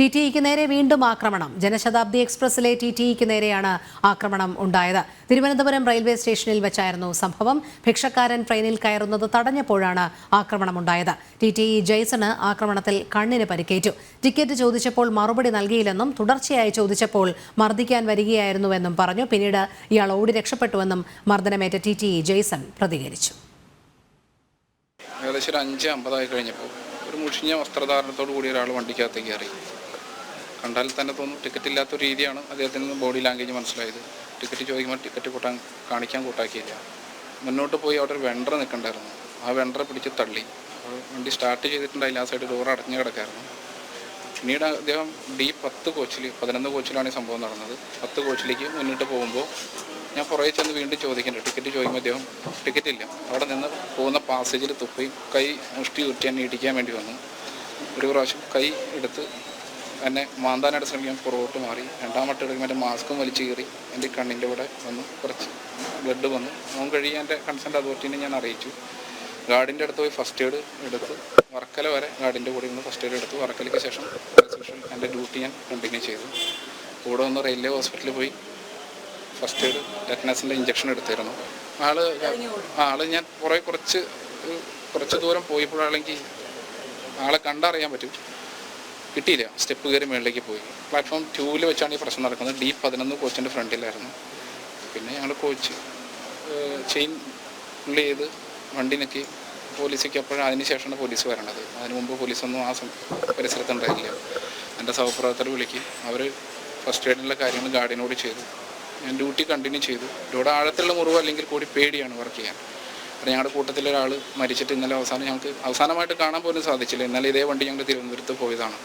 T ടിഇക്ക് നേരെ വീണ്ടും ആക്രമണം. ജനശതാബ്ദി എക്സ്പ്രസിലെ ടി ടിഇക്ക് നേരെയാണ് ആക്രമണം ഉണ്ടായത്. തിരുവനന്തപുരം റെയിൽവേ സ്റ്റേഷനിൽ വെച്ചായിരുന്നു സംഭവം. ഭിക്ഷക്കാരൻ ട്രെയിനിൽ കയറുന്നത് തടഞ്ഞപ്പോഴാണ് ആക്രമണമുണ്ടായത് ടി ടി ഇ ജയ്സണ് ആക്രമണത്തിൽ കണ്ണിന് പരിക്കേറ്റു. ടിക്കറ്റ് ചോദിച്ചപ്പോൾ മറുപടി നൽകിയില്ലെന്നും തുടർച്ചയായി ചോദിച്ചപ്പോൾ മർദ്ദിക്കാൻ വരികയായിരുന്നുവെന്നും പറഞ്ഞു. പിന്നീട് ഇയാൾ ഓടി രക്ഷപ്പെട്ടുവെന്നും മർദ്ദനമേറ്റ ടി ടി ഇ ജെയ്സൺ പ്രതികരിച്ചു. ഏകദേശം ഒരു അഞ്ച് അമ്പതായി കഴിഞ്ഞപ്പോൾ ഒരു മുഷിഞ്ഞ വസ്ത്രധാരണത്തോടു കൂടി ഒരാൾ വണ്ടിക്കകത്തേക്ക് കയറി. കണ്ടാൽ തന്നെ തോന്നും ടിക്കറ്റ് ഇല്ലാത്ത രീതിയാണ് അദ്ദേഹത്തിന് ബോഡി ലാംഗ്വേജ് മനസ്സിലായത്. ടിക്കറ്റ് ചോദിക്കുമ്പോൾ ടിക്കറ്റ് കൂട്ടാൻ കാണിക്കാൻ കൂട്ടാക്കിയില്ല. മുന്നോട്ട് പോയി അവിടെ ഒരു വെണ്ടർ നിൽക്കണ്ടായിരുന്നു. ആ വെണ്ടറെ പിടിച്ച് തള്ളി. വണ്ടി സ്റ്റാർട്ട് ചെയ്തിട്ടുണ്ടായില്ല ആ സൈഡ് ഡോർ അടഞ്ഞു കിടക്കായിരുന്നു. പിന്നീട് അദ്ദേഹം ഡി പത്ത് കോച്ചിൽ പതിനൊന്ന് കോച്ചിലാണ് ഈ സംഭവം നടന്നത്. പത്ത് കോച്ചിലേക്ക് മുന്നിട്ട് പോകുമ്പോൾ ഞാൻ പുറകെ ചെന്ന് വീണ്ടും ചോദിക്കേണ്ട ടിക്കറ്റ് ചോദിക്കുമ്പോൾ അദ്ദേഹം ടിക്കറ്റ് ഇല്ല. അവിടെ നിന്ന് പോകുന്ന പാസേജിൽ തുപ്പി കൈ മുഷ്ടി ഉറ്റി എന്നെ ഇടിക്കാൻ വേണ്ടി വന്നു. ഒരു പ്രാവശ്യം കൈ എടുത്ത് എന്നെ മാന്താനായിട്ട് ശ്രമിക്കാൻ പുറകോട്ട് മാറി. രണ്ടാമത്തെ എടുക്കുമ്പോൾ എന്റെ മാസ്കും വലിച്ചു കീറി എന്റെ കണ്ണിന്റെ കൂടെ വന്ന്. കുറച്ച് ബ്ലഡ് വന്നു. നോൻ കഴിയാൻ എന്റെ കൺസേൺ അതോറിറ്റീനെ ഞാൻ അറിയിച്ചു. ഗാർഡിന്റെ അടുത്ത് പോയി ഫസ്റ്റ് എയ്ഡ് എടുത്ത് വർക്കല വരെ ഗാർഡിന്റെ കൂടെ നിന്ന് ഫസ്റ്റ് എയ്ഡ് എടുത്തു വർക്കലയ്ക്ക് ശേഷം ശേഷം എന്റെ ഡ്യൂട്ടി ഞാൻ കണ്ടിന്യൂ ചെയ്തു. കൂടെ വന്ന് റെയിൽവേ ഹോസ്പിറ്റലിൽ പോയി ഫസ്റ്റ് എയ്ഡ് ടെറ്റനസിന്റെ ഇഞ്ചക്ഷൻ എടുത്തിരുന്നു ആൾ ആൾ ഞാൻ കുറേ കുറച്ച് കുറച്ച് ദൂരം പോയപ്പോഴാണെങ്കിൽ ആളെ കണ്ടറിയാൻ പറ്റും. കിട്ടിയില്ല. സ്റ്റെപ്പ് കയറി മുകളിലേക്ക് പോയി. പ്ലാറ്റ്ഫോം ടൂവിൽ വെച്ചാണ് ഈ പ്രശ്നം നടക്കുന്നത്. ഡി പതിനൊന്ന് കോച്ചിന്റെ ഫ്രണ്ടിലായിരുന്നു. പിന്നെ ഞങ്ങൾ കോച്ച് ചെയിൻ പുള്ളി ചെയ്ത് വണ്ടി നിൽക്കി പോലീസിക്ക് അപ്പോഴും അതിന് ശേഷമാണ് പോലീസ് വരണത്. അതിന് മുമ്പ് പോലീസൊന്നും ആ പരിസരത്ത് ഉണ്ടായില്ല എന്റെ സഹപ്രവർത്തകർ വിളിക്കും. അവർ ഫസ്റ്റ് എയ്ഡിനുള്ള കാര്യങ്ങൾ ഗാർഡിനോട് ചെയ്തു. ഞാൻ ഡ്യൂട്ടി കണ്ടിന്യൂ ചെയ്തു. ഇവിടെ ആഴത്തിലുള്ള മുറിവ് അല്ലെങ്കിൽ കൂടി പേടിയാണ് വർക്ക് ചെയ്യാൻ. അപ്പം ഞങ്ങളുടെ കൂട്ടത്തിലെ ഒരാൾ മരിച്ചിട്ട് ഇന്നലെ അവസാനം ഞങ്ങൾക്ക് അവസാനമായിട്ട് കാണാൻ പോലും സാധിച്ചില്ല. ഇന്നലെ ഇതേ വണ്ടി ഞങ്ങൾ തിരുവനന്തപുരത്ത് പോയതാണ്.